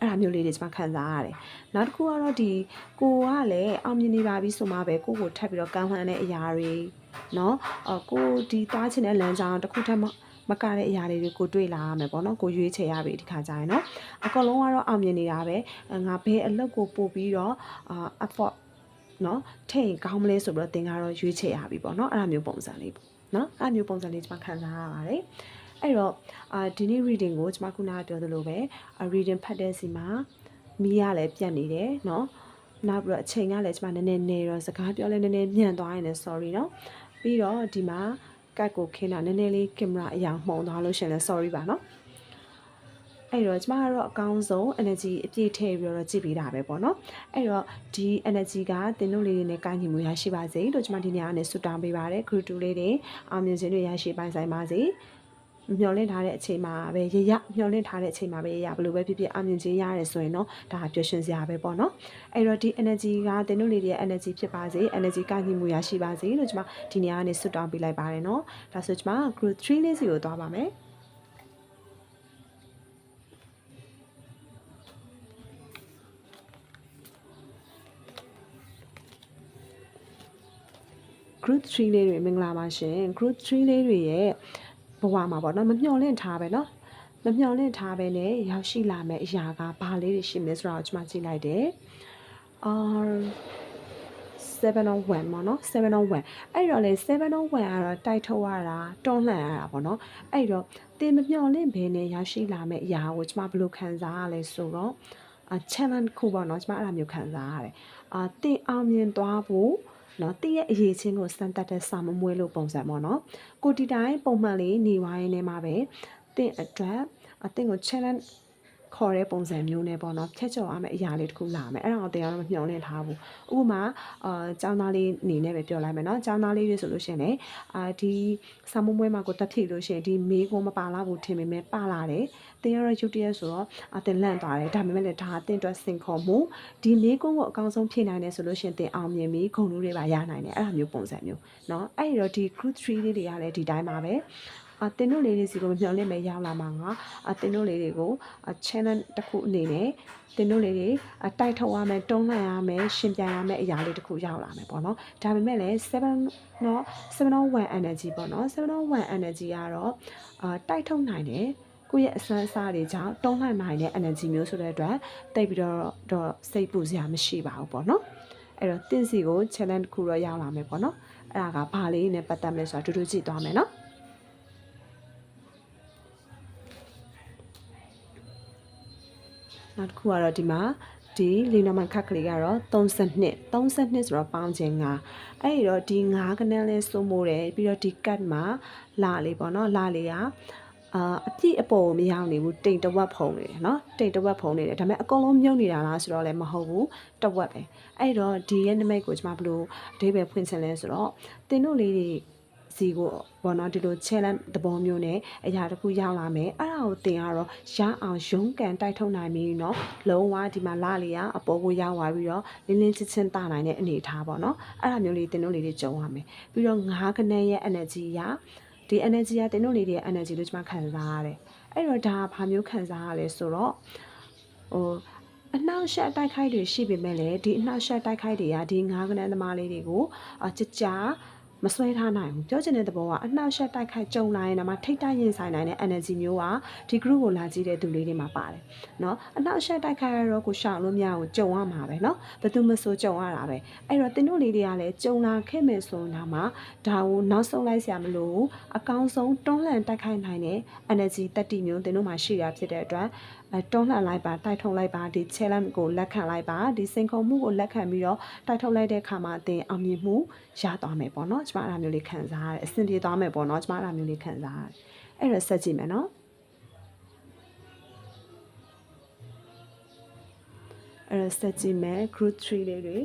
S1: အဲ့ဒါမျိုးလေးတွေကျွန်မခံစားရတယ်။နောက်တစ်ခုကတော့ဒီကိုကလည်းအောင်မြင်နေပါပြီဆိုမှပဲကိုကိုထပ်ပြီးတော့ကမ်းလှမ်းတဲ့အရာတွေ နော်အကိုဒီသွားချင်တဲ့လမ်းကြောင်းတစ်ခုထပ်မမကတဲ့အရာတွေကိုတွေ့လာရမယ်ပေါ့နော်ကိုရွေးချယ်ရပြီဒီခါကျရင်နော်အကောင်လုံးကတော့အောင်မြင်နေတာပဲငါဘယ်အလုပ်ကိုပို့ပြီးတော့အာ effort နော်ထိန်ကောင်းမလဲဆိုပြီးတော့သင်ကတော့ရွေးချယ်ရပြီပေါ့နော်အဲ့ဒါမျိုးပုံစံလေးပေါ့နော်အဲ့မျိုးပုံစံလေးကျွန်မခံစားရပါတယ်အဲ့တော့အာဒီနေ့ reading ကိုကျွန်မခုနကပြောသလိုပဲ reading ဖတ်တဲ့စီမှာမိရလည်းပြတ်နေတယ်နော်နောက်ပြီးတော့အချိန်ကလည်းကျွန်မနည်းနည်းနေတော့စကားပြောလဲနည်းနည်းမြန်သွားရင်လည်း sorry နော် ပြီးတော့ဒီမှာကတ်ကိုခင်းတာနည်းနည်းလေးကင်မရာအရာမှုံသွားလို့ရှင်လဲ sorry ပါနော်အဲ့တော့ကျမကတော့အကောင်းဆုံး energy အပြည့်ထည့်ပြီးတော့ကြည့်ပေးတာပဲပေါ့နော်အဲ့တော့ဒီ energy ကသင်တို့လေးတွေနဲ့ကိုင်းညီမှုရရှိပါစေလို့ကျမဒီနေ့အနေနဲ့ဆုတောင်းပေးပါရစေ group 2လေးတွေအောင်မြင်ခြင်းတွေရရှိပိုင်ဆိုင်ပါစေ။ မျောလင့်ထားတဲ့အချိန်မှာပဲရရမျောလင့်ထားတဲ့အချိန်မှာပဲရရဘလို့ပဲဖြစ်ဖြစ်အမြင်ချင်းရတယ်ဆိုရင်တော့ဒါပျော်ရွှင်စရာပဲပေါ့နော်အဲ့တော့ဒီ energy ကတင်တို့လေးတွေရဲ့ energy ဖြစ်ပါစေ energy ကညီမှုရရှိပါစေလို့ကျွန်မဒီနေ့ကနေဆွတောင်းပေးလိုက်ပါတယ်နော်ဒါဆိုကျွန်မ group 3လေးစီကိုသွားပါမယ် group 3လေးတွေမင်္ဂလာပါရှင် group 3လေးတွေရဲ့ဘ ဝမှာပေါ့နော်မမျှော်လင့်ထားပဲနော်မမျှော်လင့်ထားပဲနဲ့ရောက်ရှိလာမယ့်အရာကဘာလေးတွေရှိမလဲဆိုတာကိုကျွန်မကြည့်လိုက်တယ်အာ701ပေါ့နော်701အဲ့တော့လေ701ကတော့တိုက်ထုတ်ရတာတွန်းလှန်ရတာပေါ့နော်အဲ့တော့တင်မမျှော်လင့်ဘဲနဲ့ရရှိလာမယ့်အရာကိုကျွန်မဘယ်လိုခံစားရလဲဆိုတော့ challenge ခုပေါ့နော်ကျွန်မအဲ့ဒါမျိုးခံစားရတယ်အာတင်အောင်မြင်သွားဖို့ နော်တည့်ရဲ့အရေးချင်းကိုစမ်းသပ်တဲ့စာမမွေးလို့ပုံစံပေါ့နော်ကိုတီတိုင်းပုံမှန်လေးနေဝိုင်းနေမှာပဲတင့်အတွက်အတင့်ကို challenge ခေါ်တဲ့ပုံစံမျိုးနဲ့ပေါ့နော်ဖြတ်ကျော်ရမယ့်အရာလေးတစ်ခုလာမယ်အဲ့ဒါကိုတရားတော့မမျှော်လင့်ထားဘူးဥပမာအာចောင်းသားလေးအနေနဲ့ပဲပြောလိုက်မယ်နော်ចောင်းသားလေးတွေဆိုလို့ရှိရင်လည်းအာဒီစာမွေးမှာကိုတက်ဖြည့်လို့ရှိရင်ဒီမေးခွန်းမပါလာဘူးထင်ပေမဲ့ပါလာတယ် တင်ရတော့ယူတရက်ဆိုတော့အတင်လန့်သွားတယ်ဒါပေမဲ့လည်းဒါအတင်အတွက်စင်ခေါ်မှုဒီမေးခွန်းကိုအကောင်းဆုံးဖြည့်နိုင်တယ်ဆိုလို့ရှိရင်တင်အောင်မြင်ပြီးဂုဏ်လူတွေပါရနိုင်တယ်အဲ့လိုမျိုးပုံစံမျိုးเนาะအဲ့ဒီတော့ဒီ group 3လေးတွေကလည်းဒီတိုင်းပါပဲ အာတင်တို့လေးတွေစီကိုမမျှော်လင့်မဲ့ရောက်လာမှာငါအာတင်တို့လေးတွေကို challenge တစ်ခုအနေနဲ့တင်တို့လေးတွေအတိုက်ထုတ်ရမယ်တွန်းလှန်ရမယ်ရှင်ပြန်ရမယ်အရာလေးတစ်ခုရောက်လာမယ်ပေါ့နော်ဒါပေမဲ့လည်း7เนาะ701 energy ပေါ့နော်701 energy ကတော့အာတိုက်ထုတ်နိုင်တယ် ကိုယ့်ရဲ့အစွမ်းအစားတွေကြောင့်တွန်းလှန်နိုင်တဲ့ energy မျိုးဆိုတဲ့အတွက်တိတ်ပြီးတော့တော့စိတ်ပူစရာမရှိပါဘူးပေါ့နော်အဲ့တော့တင့်စီကို challenge တစ်ခုတော့ရောက်လာမယ်ပေါ့နော်အဲ့ဒါကဘာလေးနဲ့ပတ်သက်မလဲဆိုတာတူတူကြည့်သွားမယ်နော်နောက်တစ်ခုကတော့ဒီမှာဒီလီနိုမန်ခက်ကလေးကတော့32 32ဆိုတော့ပေါင်းခြင်း9အဲ့ဒီတော့ဒီ9ကနန်းလဲစိုးမိုးတယ်ပြီးတော့ဒီကတ်မှာလာလေးပေါ့နော်လာလေးက အာအပြည့်အပေါ်မရောက်နေဘူးတိမ်တဝက်ဖုံနေတယ်နော်တိမ်တဝက်ဖုံနေတယ်ဒါပေမဲ့အကုန်လုံးမြုပ်နေတာလားဆိုတော့လည်းမဟုတ်ဘူးတဝက်ပဲအဲ့တော့ဒီရဲ့နမိတ်ကိုကျွန်မဘယ်လိုအဓိပ္ပာယ်ဖွင့်ချင်လဲဆိုတော့တင်တို့လေးတွေစီကိုဘောနော်ဒီလို challenge သဘောမျိုးနဲ့အရာတစ်ခုရောက်လာမယ်အဲ့ဒါကိုသင်ကတော့ရအောင်ရုန်းကန်တိုက်ထုတ်နိုင်ပြီเนาะလုံးဝဒီမှာလာလေရအပေါ်ကိုရောက်သွားပြီးတော့လင်းလင်းချင်းချင်းတာနိုင်တဲ့အနေအထားပေါ့နော်အဲ့ဒါမျိုးလေးသင်တို့လေးတွေကြုံရမယ်ပြီးတော့ငါးကနန်းရဲ့ energy ရ ဒီ energy ကသင်တို့လေးတွေရဲ့ energy လို့ကျွန်မခံစားရတယ်အဲ့တော့ဒါဘာမျိုးခံစားရလဲဆိုတော့ဟိုအနှောက်အယှက်တိုက်ခိုက်တွေရှိပေမဲ့လည်းဒီအနှောက်အယှက်တိုက်ခိုက်တွေကဒီငါးကနန်းသမားလေးတွေကိုအကြကြ မဆွဲထားနိုင်ဘူးပြောချင်တဲ့သဘောကအနှောက်အယှက်တိုက်ခိုက်ကြုံလာရင်တော့မှထိတ်တိုက်ရင်ဆိုင်နိုင်တဲ့ energy မျိုးကဒီ group ကိုလာကြည့်တဲ့သူလေးတွေမှာပါတယ်နော်အနှောက်အယှက်တိုက်ခိုက်ရတော့ကိုရှောင်လို့မရဘူးကြုံရမှာပဲနော်ဘယ်သူမဆိုကြုံရတာပဲအဲ့တော့တင်းတို့လေးတွေကလည်းကြုံလာခဲ့မယ်ဆိုတာမှဒါကိုနောက်ဆုံးလိုက်ဆရာမလို့အကောင်းဆုံးတွန်းလှန်တိုက်ခိုက်နိုင်တဲ့ energy တတ္တိမျိုးတင်းတို့မှာရှိတာဖြစ်တဲ့အတွက် တွန်းလှန်လိုက်ပါတိုက်ထုတ်လိုက်ပါဒီ challenge ကိုလက်ခံလိုက်ပါဒီစင်ခုံမှုကိုလက်ခံပြီးတော့တိုက်ထုတ်လိုက်တဲ့အခါမှာအသင်အောင်မြင်မှုရသွားမယ်ပေါ့နော်ကျမအဲ့ဒါမျိုးလေးခံစားရတယ်အဆင်ပြေသွားမယ်ပေါ့နော်ကျမအဲ့ဒါမျိုးလေးခံစားရတယ်အဲ့ဒါဆက်ကြည့်မယ်နော်အဲ့ဒါဆက်ကြည့်မယ် group 3လေးတွေ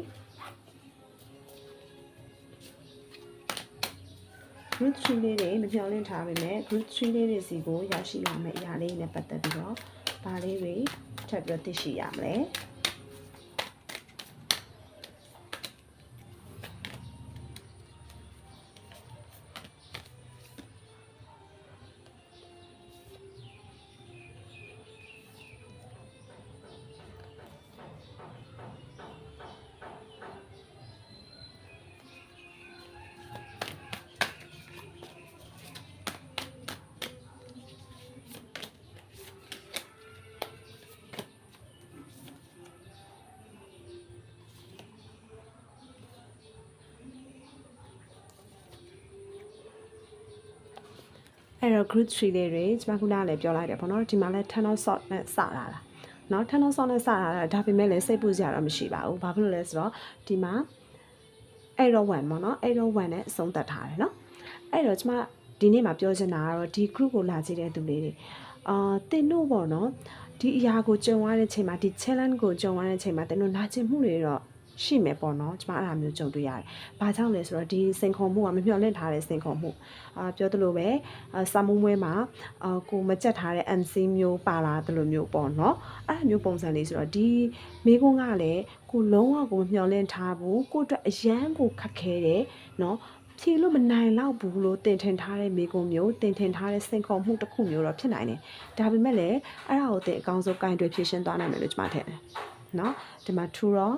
S1: group 3လေးတွေမပြောင်းလင့်ထားပေမဲ့ group 3လေးတွေစီကိုရောက်ရှိလာမယ့်အရာလေးနဲ့ပတ်သက်ပြီးတော့ ဒါလေးတွေထပ်ပြီးတော့သိရှိရမလဲ အဲ့တော့ group 3လေးတွေကျမခုနကလည်းပြောလိုက်တယ်ပေါ့နော်ဒီမှာလည်း tunnel sort နဲ့စတာလားနော် tunnel sort နဲ့စတာလားဒါပေမဲ့လည်းစိတ်ပူစရာတော့မရှိပါဘူးဘာဖြစ်လို့လဲဆိုတော့ဒီမှာ error 1ပေါ့နော် error 1နဲ့အဆုံးသတ်ထားတယ်နော်အဲ့တော့ကျမဒီနေ့မှာပြောချင်တာကတော့ဒီ group ကိုလာကြည့်တဲ့သူလေးတွေအာတင်တို့ပေါ့နော်ဒီအရာကိုကြုံရတဲ့အချိန်မှာဒီ challenge ကိုကြုံရတဲ့အချိန်မှာတင်တို့လာချင်မှုတွေတော့ ရှိမယ်ပေါ့နော်ကျမအဲ့ဒါမျိုးကြုံတွေ့ရတယ်။ဘာကြောင့်လဲဆိုတော့ဒီစင်ခုံမှုကမမျှော်လင့်ထားတဲ့စင်ခုံမှုအာပြောသလိုပဲအာစာမုံမွဲမှာအာကိုမကြက်ထားတဲ့ MC မျိုးပါလာတယ်လို့မျိုးပေါ့နော်။အဲ့ဒါမျိုးပုံစံလေးဆိုတော့ဒီမိကုန်းကလည်းကိုလုံးဝကိုမမျှော်လင့်ထားဘူးကိုအတွက်အရန်ကိုခက်ခဲတယ်နော်ဖြေလို့မနိုင်တော့ဘူးလို့တင်ထင်ထားတဲ့မိကုံမျိုးတင်ထင်ထားတဲ့စင်ခုံမှုတစ်ခုမျိုးတော့ဖြစ်နိုင်တယ်။ဒါပေမဲ့လည်းအဲ့ဒါကိုတင်အကောင်းဆုံးကင်တွေဖြည့်ရှင်းသွားနိုင်မယ်လို့ကျွန်မထင်တယ်။နော်ဒီမှာ true တော့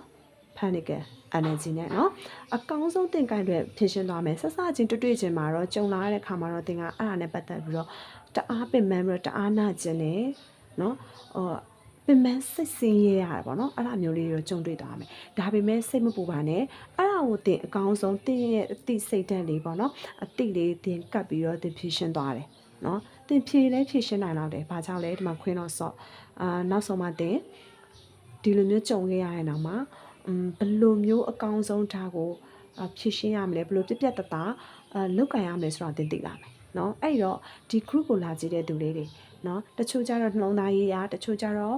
S1: panic energy နဲ့เนาะအကောင်းဆုံးသင်ကိုင်းတွေဖြစ်ရှင်းသွားမယ်ဆက်စချင်းတွေ့တွေ့ချင်းမှာတော့ကြုံလာတဲ့ခါမှာတော့သင်ကအဲ့ဒါနဲ့ပတ်သက်ပြီးတော့တအားပင်ပန်းပြီးတော့တအားနာကျင်တယ်เนาะဟိုပင်ပန်းစိတ်ဆင်းရဲရတယ်ပေါ့နော်အဲ့ဒါမျိုးလေးတော့ကြုံတွေ့သွားမယ်ဒါပေမဲ့စိတ်မပူပါနဲ့အဲ့ဒါကိုတင်အကောင်းဆုံးတင်ရဲ့အတိစိတ်ဓာတ်လေးပေါ့နော်အတိလေးတင်ကပ်ပြီးတော့တင်ဖြည့်ရှင်းသွားတယ်နော်တင်ဖြည့်လဲဖြည့်ရှင်းနိုင်တော့တယ်ဘာကြောင့်လဲဒီမှာခွင်းတော့ဆော့အာနောက်ဆုံးမှတင်ဒီလိုမျိုးကြုံခဲ့ရတဲ့နောက်မှာอืม ဘယ်လိုမျိုးအကောင်းဆုံးဒါကိုဖြည့်ရှင်းရမလဲဘယ်လိုပြက်ပြက်တတလောက်ကင်ရမလဲဆိုတာသင်သိလာမယ်နော်အဲ့တော့ဒီ group ကိုလာကြည့်တဲ့သူလေးတွေနော်တချို့ကြတော့နှလုံးသားရေးရာတချို့ကြတော့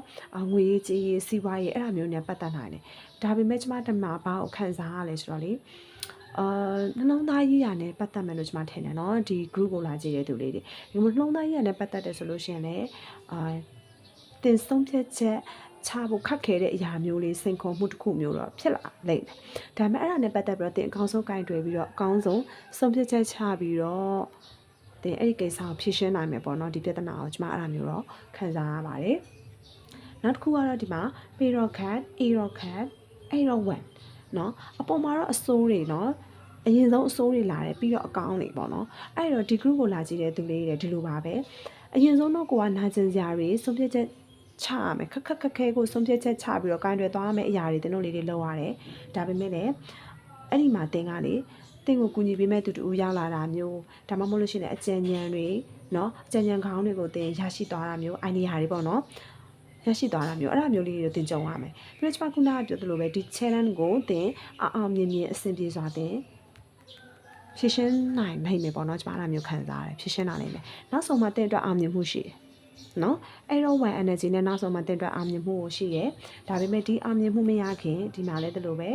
S1: ငွေရေးကြေးရေးစီးပွားရေးအဲ့ဒါမျိုးနဲ့ပတ်သက်နိုင်တယ်ဒါပေမဲ့ကျမတမဘာကိုခံစားရလဲဆိုတော့လေအာနှလုံးသားရေးရာနဲ့ပတ်သက်မယ်လို့ကျွန်မထင်တယ်နော်ဒီ group ကိုလာကြည့်တဲ့သူလေးတွေဒီလိုနှလုံးသားရေးရာနဲ့ပတ်သက်တယ်ဆိုလို့ရှိရင်လည်းအာတင်ဆုံးဖြတ်ချက် ချဖို့ခက်ခဲတဲ့အရာမျိုးလေးစင်ခုံမှုတစ်ခုမျိုးတော့ဖြစ်လာလိမ့်မယ်။ဒါပေမဲ့အဲ့ဒါနဲ့ပတ်သက်ပြီးတော့တင်အကောင်းဆုံးကင်တွယ်ပြီးတော့အကောင်းဆုံးဆုံးဖြတ်ချက်ချပြီးတော့တ သင်အဲ့ဒီကိစ္စကိုဖြေရှင်းနိုင်မယ်ပေါ့နော်ဒီပြဿနာကိုကျမအဲ့ဒါမျိုးတော့ခံစားရပါတယ်နောက်တစ်ခုကတော့ဒီမှာ Perocat, Aerocat, Aerowan เนาะအပေါ်မှာတော့အစိုးတွေเนาะအရင်ဆုံးအစိုးတွေလာတယ်ပြီးတော့အကောင်းတွေပေါ့နော်အဲ့တော့ဒီ group ကိုလာကြည့်တဲ့သူလေးတွေဒီလိုပါပဲအရင်ဆုံးတော့ကိုကနာကျင်စရာတွေဆုံးဖြတ်ချက် ချရမယ်ခက်ခက်ခက်ခဲကိုဆုံးဖြတ်ချက်ချပြီးတော့ကိုင်းတွေသွားရမယ့်အရာတွေတင်တို့လေးတွေလုပ်ရတယ်ဒါပေမဲ့လည်းအဲ့ဒီမှာတင်ကလေတင်ကိုကူညီပေးမဲ့သူတူရောက်လာတာမျိုးဒါမှမဟုတ်လို့ရှိရင်အကြံဉာဏ်တွေเนาะအကြံဉာဏ်ခေါင်းတွေကိုတင်ရရှိသွားတာမျိုး idea တွေပေါ့နော်ရရှိသွားတာမျိုးအဲ့ဒါမျိုးလေးတွေတင်ကြုံရမယ်ပြီးတော့ကျွန်မခုနကပြောသလိုပဲဒီ challenge ကိုတင်အအောင်မြင်မြင်အဆင်ပြေစွာတင်ဖြည့်ရှင်းနိုင်နိုင်မယ်ပေါ့နော်ကျွန်မအဲ့ဒါမျိုးခံစားရတယ်ဖြည့်ရှင်းနိုင်နိုင်မယ်နောက်ဆုံးမှတင်အတွက်အောင်မြင်မှုရှိတယ် နော်အဲ့တော့ one energy နဲ့နောက်ဆုံးမှတင်အတွက်အောင်မြင်မှုကိုရှိရဲဒါပေမဲ့ဒီအောင်မြင်မှုမရခင်ဒီမှာလည်းတလို့ပဲ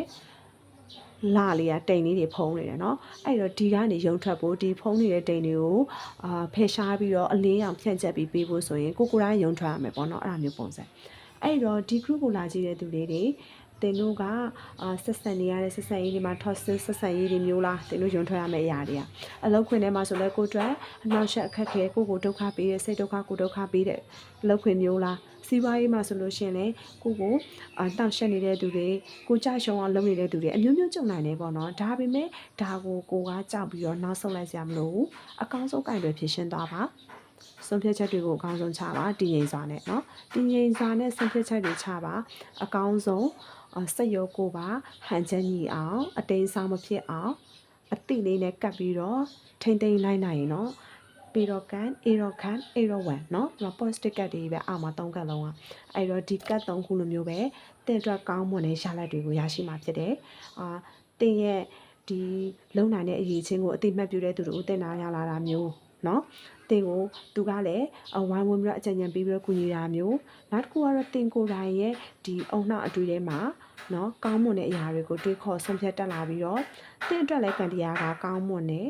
S1: လာလေးကတိမ်လေးတွေဖုံးနေတယ်เนาะအဲ့တော့ဒီကနေရုံထွက်ဖို့ဒီဖုံးနေတဲ့တိမ်တွေကိုအာဖယ်ရှားပြီးတော့အလင်းရောင်ဖြန့်ချက်ပြီးပေးဖို့ဆိုရင်ကိုကိုတိုင်းရုံထွက်ရမယ်ပေါ့เนาะအဲ့ဒါမျိုးပုံစံအဲ့တော့ဒီ group ကိုလာကြည့်တဲ့သူတွေတွေ တင်တို့ကအာဆက်ဆံနေရတဲ့ဆက်ဆံရေးတွေမှာ toxic ဆက်ဆံရေးတွေမျိုးလားတင်တို့ရုံထွက်ရမယ့်အရာတွေอ่ะအလောက်ခွင်ထဲမှာဆိုလဲကိုအတွက်အနှောက်အယှက်အခက်ခဲကိုကိုဒုက္ခပေးတဲ့စိတ်ဒုက္ခကိုဒုက္ခပေးတဲ့အလောက်ခွင်မျိုးလားစီးပွားရေးမှာဆိုလို့ရှိရင်လေကိုကိုအာတောက်ရှက်နေတဲ့သူတွေကိုကြရှုံအောင်လုပ်နေတဲ့သူတွေအမျိုးမျိုးကြုံနိုင်တယ်ပေါ့နော်ဒါပေမဲ့ဒါကိုကိုကကြောက်ပြီးတော့နောက်ဆုတ်လိုက်စရာမလိုဘူးအကောင်းဆုံးကင်တွေဖြစ်ရှင်းသွားပါဆုံးဖြတ်ချက်တွေကိုအကောင်းဆုံးချပါတည်ငြိမ်စွာနဲ့เนาะတည်ငြိမ်စွာနဲ့ဆုံးဖြတ်ချက်တွေချပါအကောင်းဆုံး စိတ်ရောကိုယ်ပါဟန်ချက်ညီအောင်အတိမ်ဆောင်မဖြစ်အောင်အတိလေးနဲ့ကပ်ပြီးတော့ထိမ့်သိမ့်လိုက်နိုင်ရင်เนาะပေတော့ကန်အေတော့ကန်အေတော့ဝန်เนาะဒီမှာ positive ကတ်တွေပဲအောက်မှာ၃ကတ်လုံးอ่ะအဲ့တော့ဒီကတ်၃ခုလိုမျိုးပဲတင့်အတွက်ကောင်းမွန်တဲ့ရလဒ်တွေကိုရရှိမှာဖြစ်တယ်အာတင်ရဲ့ဒီလုံနိုင်တဲ့အရေးချင်းကိုအတိမတ်ပြုတဲ့သူတို့တင်နာရလာတာမျိုးเนาะတ င့်ကိုသူကလည်းဝိုင်းဝန်းပြီးတော့အကြံဉာဏ်ပေးပြီးတော့ကူညီတာမျိုးနောက်တစ်ခုကတော့တင်ကိုယ်တိုင်ရဲ့ဒီအုံနောက်အတွေ့ထဲမှာနော်ကောင်းမွန်တဲ့အရာတွေကိုတွေးခေါ်ဆုံးဖြတ်တက်လာပြီးတော့တင့်အတွက်လည်းကံတရားကကောင်းမွန်တဲ့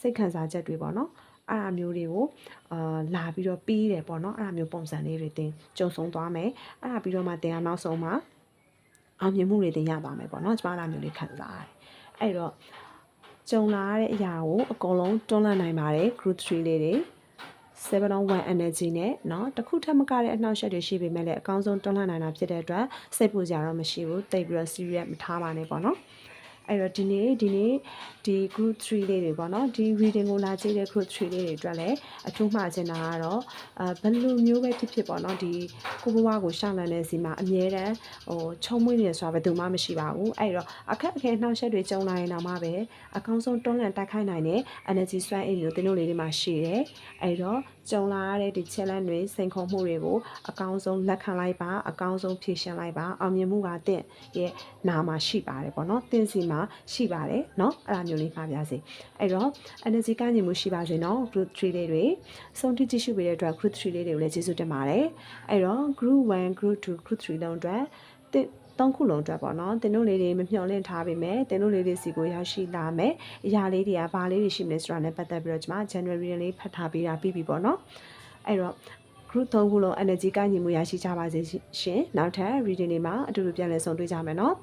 S1: စိတ်ခံစားချက်တွေပေါ့နော်အဲ့အမျိုးတွေကိုအာလာပြီးတော့ပြီးတယ်ပေါ့နော်အဲ့အမျိုးပုံစံလေးတွေတင်ကြုံဆုံးသွားမယ်အဲ့ဒါပြီးတော့မှတင်အောင်နောက်ဆုံးမှအောင်မြင်မှုတွေတင်ရသွားမယ်ပေါ့နော်ကျမတို့အမျိုးလေးခံစားရတယ်အဲ့တော့ကြုံလာတဲ့အရာကိုအကုန်လုံးတွန်းလှန်နိုင်ပါတယ် group 3လေးတွေ 701 energy နဲ့เนาะတခုထက်မကတဲ့အနှောက်အယှက်တွေရှိပေမဲ့လည်းအကောင်းဆုံးတွန်းလှန်နိုင်တာဖြစ်တဲ့အတွက်စိတ်ပူကြတော့မရှိဘူးတိတ်ပြီးတော့ serious မထားပါနဲ့ပေါ့နော် အဲ့တော့ဒီနေ့ဒီနေ့ဒီ group 3လေးတွေပေါ့နော်ဒီ reading ကိုလာကြည့်တဲ့ group 3လေးတွေအတွက်လည်းအထူးမှချင်တာကတော့အဲဘယ်လိုမျိုးပဲဖြစ်ဖြစ်ပေါ့နော်ဒီကိုဘဝကိုရှောင်လန်းနေစီမှာအမြဲတမ်းဟိုချုံမွေးနေဆိုတာဘယ်သူမှမရှိပါဘူးအဲ့တော့အခက်အခဲနှောက်ယှက်တွေကြုံလာရင်တော့မှပဲအကောင်းဆုံးတွန်းလှန်တိုက်ခိုက်နိုင်တဲ့ energy စွမ်းအင်မျိုးတင်းတို့လေးတွေမှာရှိတယ်အဲ့တော့ကြုံလာရတဲ့ဒီ challenge တွေစိန်ခေါ်မှုတွေကိုအကောင်းဆုံးလက်ခံလိုက်ပါအကောင်းဆုံးဖြေရှင်းလိုက်ပါအောင်မြင်မှုကတင့်ရဲ့နာမှာရှိပါတယ်ပေါ့နော်တင်းစီမှာရှိပါတယ်เนาะအဲ့ဒါမျိုးလေးမှာပြစေအဲ့တော့ energy ကညီမှုရှိပါစေเนาะ group 3လေးတွေစုံတိကြည့်ရှုပေးတဲ့အတွက် group 3လေးတွေကိုလည်းကျေးဇူးတင်ပါတယ်အဲ့တော့ group 1 group 2 group 3လုံးအတွက်တင်း သုံးခုလုံးအတွက်ပေါ့နော်တင်တို့လေးတွေမမျှော်လင့်ထားပေမဲ့တင်တို့လေးတွေစီကိုရရှိလာမယ်အရာလေးတွေကဘာလေးတွေရှိမလဲဆိုတာနဲ့ပတ်သက်ပြီးတော့ကျွန်မ January လေးဖတ်ထားပေးတာပြီးပြီပေါ့နော်အဲ့တော့ group 3ခုလုံး energy ကညီမှုရရှိကြပါစေရှင်နောက်ထပ် reading တွေမှာအတူတူပြန်လည်ဆုံတွေ့ကြမယ်နော်